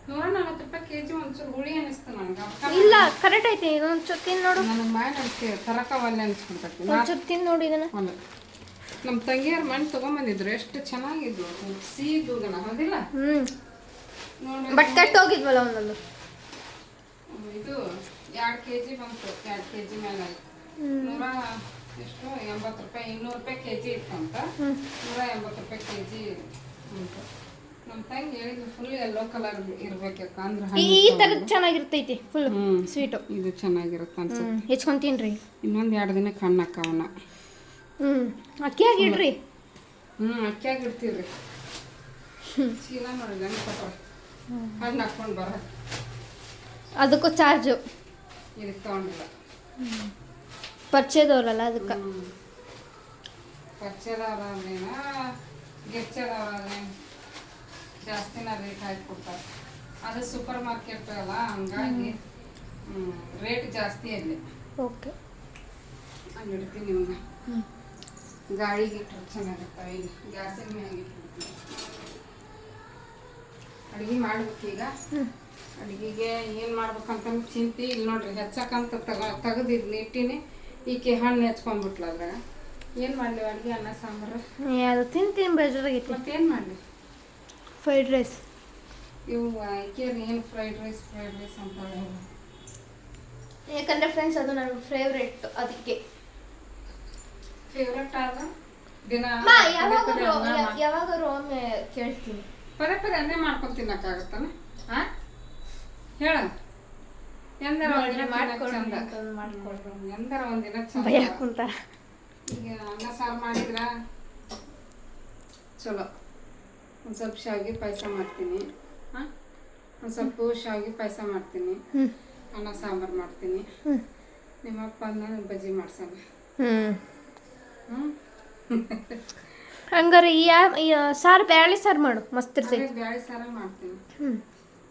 ನೂರ ನಲ್ವತ್ತು ರೂಪಾಯಿ ಕೆ ಜಿ ಒಂಚೂರು ಹುಳಿ ಅನಿಸ್ತು ನನಗೆ. ಇಲ್ಲ ಕರೆಕ್ಟ್ ಐತಿ ಇದೊಂದು ಚೂರು ತಿಂದು ನೋಡು. ನನಗೆ ಮಾಡಿ ಅದಕ್ಕೆ ತರಕವಲ್ಲ ಅನ್ಸ್ಬಿಡ್ತೈತಿ. ನಾ ಒಂಚೂರು ತಿಂದು ನೋಡು ಇದನ್ನ. ಒಂದು. ನಮ್ಮ ತಂಗಿಯರ್ ಮಣ್ಣು ತೊಗೊಂಬಂದಿದ್ರು ಎಷ್ಟು ಚೆನ್ನಾಗಿದ್ವು. ಸಿ ಗಣ ಹೌದಿಲ್ಲ? ಹ್ಞೂ ಬಟ್ ಕಟ್ ಹೋಗಿದ್ವಲ್ಲ ಒಂದೊಂದು. ಇದು ಎರಡು ಕೆ ಜಿ ಬಂತು ಎರಡು ಕೆ ಜಿ ಮೇಲೆ ನೂರ ಎಷ್ಟು ಎಂಬತ್ತು ರೂಪಾಯಿ ಇನ್ನೂರು ರೂಪಾಯಿ ಕೆ ಜಿ ಇತ್ತು ಅಂತ ನೂರ ಎಂಬತ್ತು ರೂಪಾಯಿ ಕೆ ಜಿ ಅಂತ ನಮ್ಮ ತಂಗಿ ಹೇಳಿದ್ರು ಫುಲ್ ಎಲ್ಲೋ ಕಲರ್ ಇರ್ಬೇಕು ಅಂದ್ರೆ ಈ ಥರದ್ದು ಚೆನ್ನಾಗಿರ್ತೈತಿ ಫುಲ್ ಹ್ಮ್. ಸ್ವೀಟು ಇದು ಚೆನ್ನಾಗಿರುತ್ತೆ ಅನ್ಸುತ್ತೆ. ಹ್ಞೂ ಹೆಚ್ಕೊಂಡು ತಿನ್ರಿ ಇನ್ನೊಂದು ಎರಡು ದಿನ ಹಣ್ಣು ಹಾಕವನ್ನ ಹ್ಞೂ ಅಕ್ಕಿಯಾಗಿ ಇಡ್ರಿ. ಹ್ಞೂ ಅಕ್ಕಿಯಾಗಿ ಇಡ್ತೀವ್ರಿ. ಚೀಲ ನೋಡಿ ನೆನಪಪ್ಪ ಹಣ್ಣು ಹಾಕ್ಕೊಂಡು ಬರ. ಅದಕ್ಕೂ ಚಾರ್ಜು. ಇದಕ್ಕೆ ತೊಗೊಂಡಿಲ್ಲ. ಪರಿಚಯದವ್ರಲ್ಲ ಅದಕ್ಕೆ. ಪರಿಚಯದವ್ರೇನ ಗೆಚ್ಚದವ್ರೇನು ಜಾಸ್ತಿನ ರೇಟ್ ಹಾಕಿ ಕೊಡ್ತಾರೆ. ಅದು ಸೂಪರ್ ಮಾರ್ಕೆಟ್ ಅಲ್ಲ ಹಂಗಾಗಿ ರೇಟ್ ಜಾಸ್ತಿ ಅಲ್ಲಿ. ಓಕೆ ಅಲ್ಲಿ ಇಡ್ತೀನಿ ಇವಾಗ ಗಾಳಿಗೆ ಇಟ್ಟರೆ ಚೆನ್ನಾಗಿರ್ತಾವೆ ಇಲ್ಲಿ ಗ್ಯಾಸಿನ ಮ್ಯಾಗೆ ಇಟ್ಬಿಡ್ತೀನಿ ಅಡುಗೆ ಮಾಡ್ಬೇಕೀಗ ಅಡುಗೆಗೆ ಏನು ಮಾಡ್ಬೇಕಂತ ಚಿಂತೆ ಇಲ್ಲಿ ನೋಡ್ರಿ. ಹೆಚ್ಚಕ್ಕಂತ ತಗ ತೆಗೆದಿದ್ದು ಇಟ್ಟಿನಿ ಈಕೆ ಹಣ್ಣು ಹೆಚ್ಕೊಂಡ್ಬಿಟ್ಲ ಅದ್ರಾಗ. ಏನು ಮಾಡಲಿ ಅಡುಗೆ ಅನ್ನ ಸಾಂಬಾರು? ಅದು ತಿನ್ ತಿನ್ ಬೇಜಾರಾಗೈತಿ. ಮತ್ತೇನು ಮಾಡಲಿ? ಫ್ರೈಡ್ ರೈಸ್ ಇವು ಈಕೆಯರು ಏನು ಫ್ರೈಡ್ ರೈಸ್ ಫ್ರೈಡ್ ರೈಸ್ ಅಂತ ಯಾಕಂದ್ರೆ ಫ್ರೆಂಡ್ಸ್ ಅದು ನನ್ನ ಫೇವ್ರೆಟ್ ಅದಕ್ಕೆ. ಫೇವ್ರೆಟ್ ಆದ ದಿನ? ಯಾವಾಗಾದ್ರು ಅನ್ನ ಒಮ್ಮೆ ಕೇಳ್ತೀನಿ. ಪದೇ ಪದೇ ಅನ್ನೇ ಮಾಡ್ಕೊಂಡು ತಿನ್ನಕ್ಕಾಗತ್ತಾನ? ಹಾ ಹೇಳ. ಎಂದರ ಒಂದಿನ ಮಾಡ್ಕೊಡು ಚಂದ? ಎಂದರ ಒಂದಿನ ಚಂದ? ಈಗ ಅನ್ನ ಸಾರು ಮಾಡಿದ್ರ? ಚಲೋ. ಒಂದು ಸ್ವಲ್ಪ ಶಾವಿಗೆ ಪಾಯಸ ಮಾಡ್ತೀನಿ. ಹಾಂ? ಒಂದು ಸ್ವಲ್ಪ ಶಾವಿಗೆ ಪಾಯಸ ಮಾಡ್ತೀನಿ. ಹ್ಮ್. ಅನ್ನ ಸಾಂಬಾರು ಮಾಡ್ತೀನಿ. ನಿಮ್ಮ ನಿಮ್ಮಪ್ಪ ಅನ್ನ ಬಜ್ಜಿ ಹ್ಞೂ ಹಂಗಾರೆ ಈ ಯಾ- ಸಾರು ಬ್ಯಾಳೆ ಸಾರು ಮಾಡು ಮಸ್ತ್ ಇರ್ತೈತಿ. ಬ್ಯಾಳಿ ಸಾರ ಮಾಡ್ತೀನಿ. ಹ್ಮ್.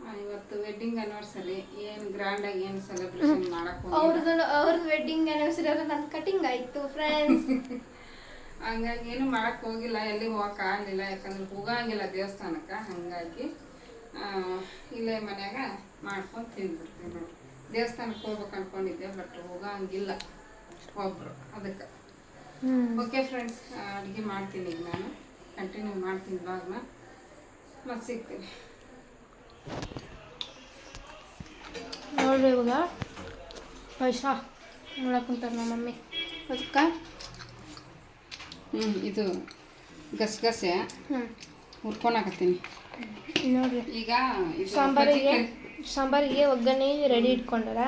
ಆ, ಇವತ್ತು ವೆಡ್ಡಿಂಗ್ ಆನಿವರ್ಸರಿ ಏನು ಗ್ರ್ಯಾಂಡಾಗಿ ಏನು ಸೆಲೆಬ್ರೇಷನ್ ಮಾಡಕ್ ಹೋಗಿಲ್ಲ. ಅವ್ರದ್ದು ಅವ್ರದ್ದು ವೆಡ್ಡಿಂಗ್ ಆನಿವರ್ಸರಿ ಅಲ್ಲ ನನ್ನ ಕಟಿಂಗ್ ಆಯ್ತು ಫ್ರೆಂಡ್ಸ್ ಹಂಗಾಗಿ ಏನು ಮಾಡಕ್ ಹೋಗಿಲ್ಲ ಎಲ್ಲಿ ಹೋಗಕ್ ಆಗಲಿಲ್ಲ ಯಾಕಂದ್ರೆ ಹೋಗಂಗಿಲ್ಲ ದೇವಸ್ಥಾನಕ್ಕೆ ಹಂಗಾಗಿ ಇಲ್ಲೇ ಮನ್ಯಾಗ ಮಾಡ್ಕೊಂಡು ತಿಂದ್ಬಿಡ್ತೀವಿ ನೋಡಿ. ದೇವಸ್ಥಾನಕ್ಕೆ ಹೋಗ್ಬೇಕು ಅನ್ಕೊಂಡಿದ್ದೆ ಬಟ್ ಹೋಗಂಗಿಲ್ಲ ಒಬ್ರು ಅದಕ್ಕೆ. ಓಕೆ ಫ್ರೆಂಡ್ಸ್ ಅಡುಗೆ ಮಾಡ್ತೀನಿ ಈಗ ನಾನು. ಕಂಟಿನ್ಯೂ ಮಾಡ್ತೀನಿ ಬಾಗ್ನ ಮತ್ತೆ ಸಿಗ್ತೀನಿ. ನೋಡ್ರಿ ಇವಾಗ ಪೈಸಾ ನೋಡಕ್ ಕುಂತಾರ ನಮ್ಮ ಮಮ್ಮಿ. ಅದಕ್ಕೆ? ಹ್ಞೂ ಇದು ಗಸಗಸೆ ಹುರ್ಕೊಂಡಾಕತ್ತೀನಿ ಹುರ್ಕೊಳಕತ್ತೀನಿ ನೋಡ್ರಿ. ಈಗ ಇದು ಸಾಂಬಾರಿಗೆ ಸಾಂಬಾರಿಗೆ ಒಗ್ಗರಣೆ ರೆಡಿ ಇಟ್ಕೊಂಡಾರ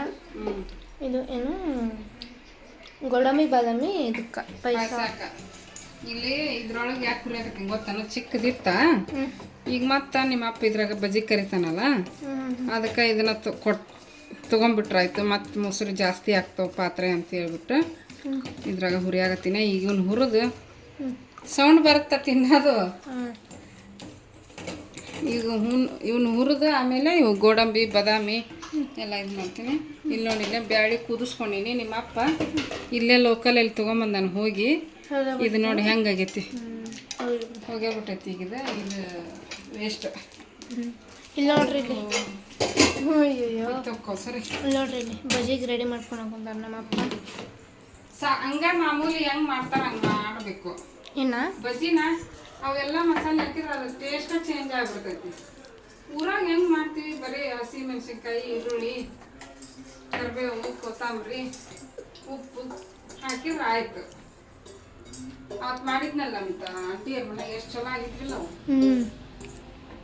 ಇದು ಏನು? ಗೋಡಂಬಿ ಬಾದಾಮಿ ಇದಕ್ಕೆ ಪೈಸ ಇಲ್ಲಿ ಇದ್ರೊಳಗೆ ಯಾಕೆ ಹುರಿಯಾಕತ್ತೀನಿ ಗೊತ್ತಾನ ಚಿಕ್ಕದಿತ್ತ. ಈಗ ಮತ್ತೆ ನಿಮ್ಮ ಅಪ್ಪ ಇದ್ರಾಗ ಬಜಿ ಕರಿತಾನಲ್ಲ? ಅದಕ್ಕೆ ಇದನ್ನ ಕೊಟ್ ತೊಗೊಂಬಿಟ್ರಾಯ್ತು. ಮತ್ತು ಮೊಸರು ಜಾಸ್ತಿ ಆಗ್ತಾವ ಪಾತ್ರೆ ಅಂತ ಹೇಳ್ಬಿಟ್ಟು ಇದ್ರಾಗ ಹುರಿಯಾಗತ್ತೀನಿ ಈಗ ಹುರಿದು ಸೌಂಡ್ ಬರುತ್ತ ತಿನ್ನೋದು? ಈಗ ಹುನ್ ಇವ್ನು ಹುರಿದು ಆಮೇಲೆ ಇವು ಗೋಡಂಬಿ ಬಾದಾಮಿ ಎಲ್ಲ ಇದು ಮಾಡ್ತೀನಿ. ಇಲ್ಲಿ ನೋಡಿ ಇಲ್ಲೇ ಬ್ಯಾಳಿ ಕುದಿಸ್ಕೊಂಡಿನಿ ನಿಮ್ಮ ಅಪ್ಪ. ಇಲ್ಲೇ ಲೋಕಲಲ್ಲಿ ನಾನು ಹೋಗಿ. ಇದು ನೋಡಿ ಹೆಂಗಾಗೈತಿ. ಹೋಗೇ ಬಿಟ್ಟೈತಿ ಈಗ ಇದು ವೇಸ್ಟ್ ಇಲ್ಲ. ನೋಡ್ರಿ ತಕ್ಕೋ ಸರಿ ನೋಡ್ರಿ ಬಜಿಗೆ ರೆಡಿ ಮಾಡ್ಕೊಂಡು ನಮ್ಮ ನಮ್ಮಪ್ಪ ಸಾ ಹಂಗ ಮಾಮೂಲಿ ಹೆಂಗ್ ಮಾಡ್ತಾರ ಹಂಗ ಮಾಡಬೇಕು. ಇನ್ನ? ಬಜ್ಜಿನ? ಅವೆಲ್ಲ ಮಸಾಲೆ ಹಾಕಿದ್ರೆ ಅದು ಟೇಸ್ಟ್ ಚೇಂಜ್ ಆಗ್ಬಿಡ್ತೈತಿ. ಊರಾಗ ಹೆಂಗ್ ಮಾಡ್ತೀವಿ? ಬರೀ ಹಸಿ ಮೆಣಸಿನ್ಕಾಯಿ ಈರುಳ್ಳಿ ಕರಿಬೇವು ಕೊತ್ತಂಬರಿ ಉಪ್ಪು ಹಾಕಿದ್ರೆ ಆಯ್ತು. ಅವತ್ತು ಮಾಡಿದ್ನಲ್ಲ ಅಂತ ಆಂಟಿ ಅವ್ರ ಮನೆ ಎಷ್ಟು ಚಲೋ ಆಗಿದ್ವಿಲ್ಲ ಅವು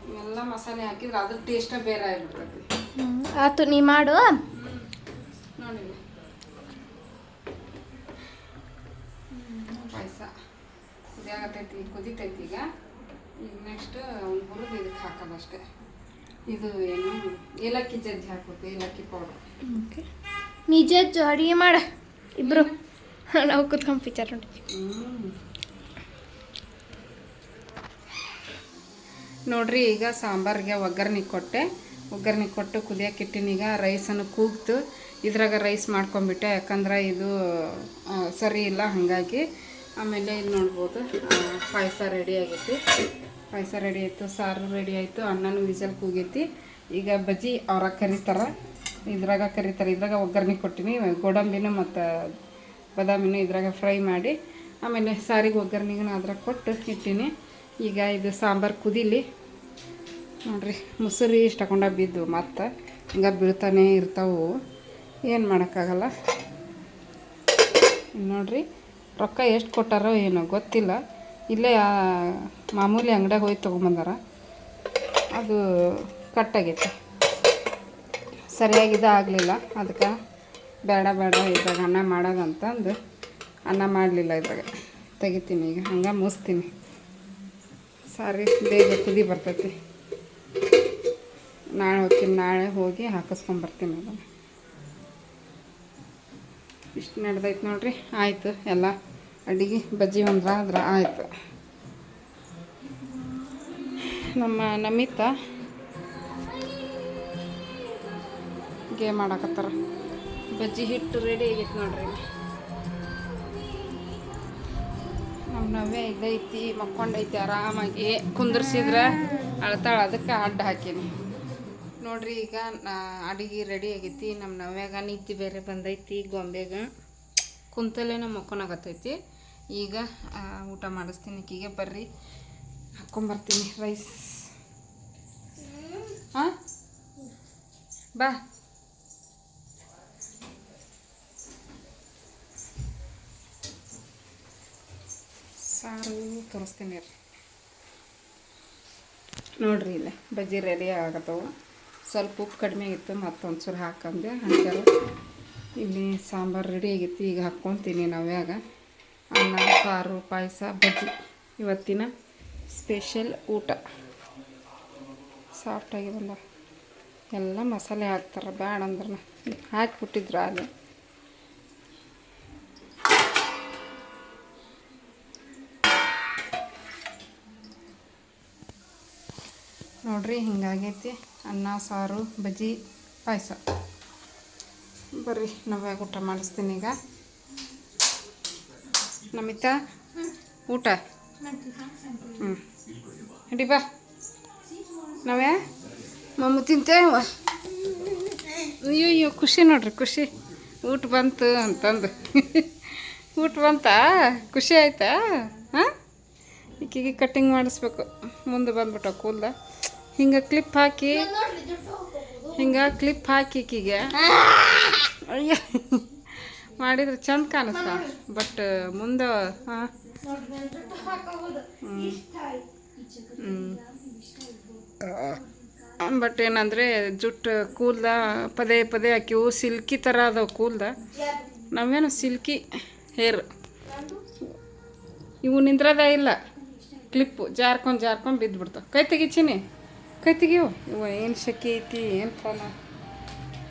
ಇವೆಲ್ಲ ಮಸಾಲೆ ಹಾಕಿದ್ರೆ ಅದ್ರ ಟೇಸ್ಟ ಬೇರೆ ಆಗ್ಬಿಡ್ತೈತಿ. ಆಯ್ತು ಆತು ನೀ ಮಾಡು ನೋಡಿಲ್ಲ ಪಾಯಸ ಕುದಿಯಾಗತೈತಿ ಕುದಿತೈತಿ ಈಗ. ಈಗ ನೆಕ್ಸ್ಟ್ ಅವ್ನು ಹುರಿದು ಇದಕ್ಕೆ ಹಾಕೋದಷ್ಟೇ ಇದು ಏನು ಏಲಕ್ಕಿ ಜಜ್ಜಿ ಹಾಕ್ಬೇಕು ಏಲಕ್ಕಿ ಪೌಡರ್ ಓಕೆ. ಜಜ್ಜು ಅಡುಗೆ ಮಾಡ. ಇಬ್ರು. ನಾವು ಕುತ್ಕೊಂಡು ಪಿಕ್ಚರ್ ನೋಡಿ. ನೋಡ್ರಿ ಈಗ ಸಾಂಬಾರಿಗೆ ಒಗ್ಗರಣೆ ಕೊಟ್ಟೆ. ಒಗ್ಗರಣೆ ಕೊಟ್ಟು ಕುದಿಯಕ್ಕೆ ಇಟ್ಟಿನಿ. ಈಗ ರೈಸನ್ನು ಕೂಗ್ತು. ಇದ್ರಾಗ ರೈಸ್ ಮಾಡ್ಕೊಂಬಿಟ್ಟೆ ಯಾಕಂದ್ರೆ ಇದು ಸರಿ ಇಲ್ಲ ಹಾಗಾಗಿ. ಆಮೇಲೆ ಇಲ್ಲಿ ನೋಡ್ಬೋದು ಪಾಯಸ ರೆಡಿ ಆಗೈತಿ. ಪಾಯಸ ರೆಡಿ ಆಯಿತು, ಸಾರು ರೆಡಿ ಆಯಿತು, ಅನ್ನನೂ ವಿಜಲ್ ಕೂಗೈತಿ. ಈಗ ಬಜ್ಜಿ ಅವ್ರಾಗ ಕರೀತಾರ, ಇದ್ರಾಗ ಕರಿತಾರೆ. ಇದ್ರಾಗ ಒಗ್ಗರಣೆ ಕೊಟ್ಟಿನಿ, ಗೋಡಂಬಿನೂ ಮತ್ತು ಬಾದಾಮಿನೂ ಇದ್ರಾಗ ಫ್ರೈ ಮಾಡಿ, ಆಮೇಲೆ ಸಾರಿಗೆ ಒಗ್ಗರಣೆಗೂ ಅದ್ರಾಗ ಕೊಟ್ಟು ಇಟ್ಟೀನಿ. ಈಗ ಇದು ಸಾಂಬಾರು ಕುದಿಲಿ. ನೋಡ್ರಿ, ಮೊಸರು ಇಷ್ಟು ತಗೊಂಡ ಬಿದ್ದು ಮತ್ತು ಹಿಂಗೆ ಬೀಳ್ತಾನೆ ಇರ್ತಾವು. ಏನು ಮಾಡೋಕ್ಕಾಗಲ್ಲ. ನೋಡಿರಿ ನೋಡ್ರಿ. ರೊಕ್ಕ ಎಷ್ಟು ಕೊಟ್ಟಾರೋ ಏನೋ, ಗೊತ್ತಿಲ್ಲ. ಇಲ್ಲೇ ಮಾಮೂಲಿ ಅಂಗಡಿಯಾಗ ಹೋಗಿ ತೊಗೊಂಬಂದಾರ. ಅದು ಕಟ್ಟಾಗೈತೆ. ಸರಿಯಾಗಿ ಆಗಲಿಲ್ಲ ಅದಕ್ಕೆ ಬೇಡ ಬೇಡ, ಇದ್ರಾಗ ಅನ್ನ ಮಾಡೋದಂತಂದು ಅನ್ನ ಮಾಡಲಿಲ್ಲ ಇದ್ರಾಗ. ತೆಗಿತೀನಿ ಈಗ, ಹಂಗೆ ಮುಗಿಸ್ತೀನಿ. ಸಾರಿ, ಬೇಗ ಕುದಿ ಬರ್ತೈತಿ. ನಾಳೆ ಹೋಗ್ತೀನಿ ನಾಳೆ ಹೋಗಿ ಹಾಕಿಸ್ಕೊಂಬರ್ತೀನಿ ಅದನ್ನು. ಇಷ್ಟು ನಡೆದೈತೆ ನೋಡ್ರಿ. ಆಯಿತು, ಎಲ್ಲ ಅಡಿಗೆ ಬಜ್ಜಿ ಒಂದ್ರ ಆದ್ರೆ ಆಯಿತು. ನಮ್ಮ ನಮಿತ ಗೇ ಮಾಡಾಕತ್ತಾರ ಬಜ್ಜಿ ಹಿಟ್ಟು ರೆಡಿ ಆಗೈತೆ ನೋಡ್ರಿ. ನಮ್ಮ ನವೆ ಇದೈತಿ ಮಕ್ಕೊಂಡೈತಿ, ಆರಾಮಾಗಿ ಕುಂದ್ರಿಸಿದ್ರೆ ಅಳ್ತಾಳ, ಅದಕ್ಕೆ ಅಡ್ಡ ಹಾಕೀನಿ. ನೋಡ್ರಿ, ಈಗ ಅಡಿಗೆ ರೆಡಿ ಆಗೈತಿ ನಮ್ಮ ನವ್ಯಾಗ ನಿದ್ದೆ ಬೇರೆ ಬಂದೈತಿ ಗೊಂಬೆಗ ಕುಂತಲೇನ ಮಕ್ಕೊನಾಗತ್ತೈತಿ ಈಗ ಊಟ ಮಾಡಿಸ್ತೀನಿ ಈಕಿಗೆ ಬರ್ರಿ ಹಾಕ್ಕೊಂಬರ್ತೀನಿ ರೈಸ್ ಹಾಂ? ಬಾ. ಸಾರು ತೋರಿಸ್ತೀನಿ ನೋಡ್ರಿ, ಇಲ್ಲ, ಬಜ್ಜಿ ರೆಡಿ ಆಗತ್ತವು. ಸ್ವಲ್ಪ ಉಪ್ಪು ಕಡಿಮೆ ಆಗಿತ್ತು ಮತ್ತೊಂದು ಚೂರು ಹಾಕಂದೆ. ಹಾಕ್ಯಾರ ಇಲ್ಲಿ ಸಾಂಬಾರು ರೆಡಿ ಆಗಿತ್ತು, ಈಗ ಹಾಕ್ಕೊತೀನಿ ನಾವ್ಯಾಗ ಅನ್ನ, ಸಾರು, ಪಾಯಸ, ಬಜ್ಜಿ. ಇವತ್ತಿನ ಸ್ಪೆಷಲ್ ಊಟ. ಸಾಫ್ಟಾಗಿ ಬಂದ. ಎಲ್ಲ ಮಸಾಲೆ ಹಾಕ್ತಾರೆ, ಬ್ಯಾಡ ಅಂದ್ರೆ ಹಾಕಿಬಿಟ್ಟಿದ್ರು ಅಲ್ಲಿ ನೋಡ್ರಿ, ಹಿಂಗಾಗೈತಿ. ಅನ್ನ, ಸಾರು, ಬಜ್ಜಿ, ಪಾಯಸ. ಬರ್ರಿ ನಾವ್ಯಾಗ ಊಟ ಮಾಡಿಸ್ತೀನಿ ಈಗ. ನಮಿತಾ, ಊಟ? ಹ್ಞೂ ಹಿಡಿ ಬಾ. ನಾವ್ಯಾ ಮಮ್ಮು ತಿಂತೇವ ಅಯ್ಯೋ ಅಯ್ಯೋ, ಖುಷಿ ನೋಡ್ರಿ, ಖುಷಿ. ಊಟ ಬಂತು ಅಂತಂದು. ಊಟ ಬಂತಾ? ಖುಷಿ ಆಯ್ತಾ? ಹಾಂ? ಈಕಿಗೆ ಕಟ್ಟಿಂಗ್ ಮಾಡಿಸ್ಬೇಕು. ಮುಂದೆ ಬಂದ್ಬಿಟ್ಟ ಕೂದಲ ಹಿಂಗೆ ಕ್ಲಿಪ್ ಹಾಕಿ ಹಿಂಗೆ ಕ್ಲಿಪ್ ಹಾಕಿ ಈಕಿಗೆ. ಅಯ್ಯ ಮಾಡಿದ್ರೆ ಚಂದ ಕಾಣಿಸ್ತ. ಬಟ್ ಮುಂದೆ ಹಾಂ ಬಟ್ ಏನಂದರೆ ಜುಟ್ಟು ಕೂಲ್ದ ಪದೇ ಪದೇ ಹಾಕಿವು ಸಿಲ್ಕಿ ಥರ ಅದಾವ ಕೂಲ್ದ. ನಾವೇನು ಸಿಲ್ಕಿ ಹೇರ್. ಇವು ನಿಂದ್ರದ ಇಲ್ಲ. ಕ್ಲಿಪ್ಪು ಜಾರ್ಕೊಂಡು ಜಾರ್ಕೊಂಡು ಬಿದ್ದುಬಿಡ್ತಾವೆ ಕೈ ತೆಗಿಚೀನಿ ಕೈ ತೆಗಿಯೋ ಇವ ಏನು ಶೆಕೆ ಐತಿ ಏನು ಫಲ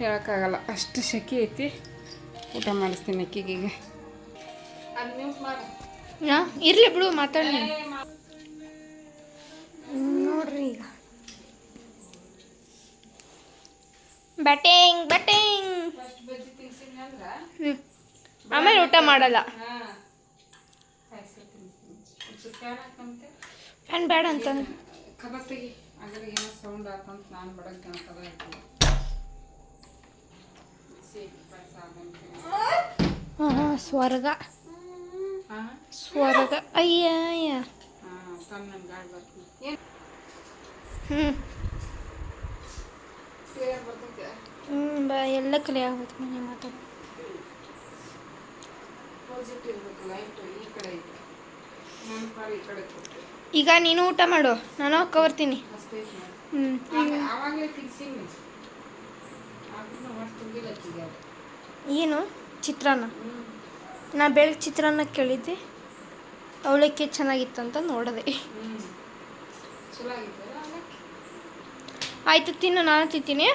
ಹೇಳೋಕ್ಕಾಗಲ್ಲ. ಅಷ್ಟು ಶೆಕೆ ಐತಿ. ಊಟ ಮಾಡಿಸ್ತೀನಿ ಅಕ್ಕಿಗೆ ಇರಲಿ ಬಿಡು ಮಾತಾಡಿ ನೋಡ್ರಿ ಈಗ. ಬ್ಯಾಟಿಂಗ್ ಬ್ಯಾಟಿಂಗ್ ಆಮೇಲೆ ಊಟ ಮಾಡಲ್ಲ. ಫ್ಯಾನ್ ಬೇಡ ಅಂತ ಏನೋ ಸೌಂಡ್ ಹಾಕೊಂಡು ನಾನು ಬಡಕ್ಕೆ ಹಾಂ ಸ್ವರ್ಗ. ಸ್ವರ್ಗ. ಅಯ್ಯ ಹ್ಞೂ ಬಾ ಎಲ್ಲ ಕಲಿ ಆಗುತ್ತೆ ಮನೆ ಮಾತಾಡ ಈಗ ನೀನು ಊಟ ಮಾಡು. ನಾನು ಅಕ್ಕ ಬರ್ತೀನಿ. ಏನು? ಚಿತ್ರಾನ್ನ? ನಾ ಬೆಳಗ್ಗೆ ಚಿತ್ರಾನ್ನ ಕೇಳಿದ್ದೆ. ಅವಳಕ್ಕೆ ಚೆನ್ನಾಗಿತ್ತು ಅಂತ ನೋಡಿದೆ. ಆಯಿತು ತಿನ್ನು ನಾನು ತಿಂತೀನಿ.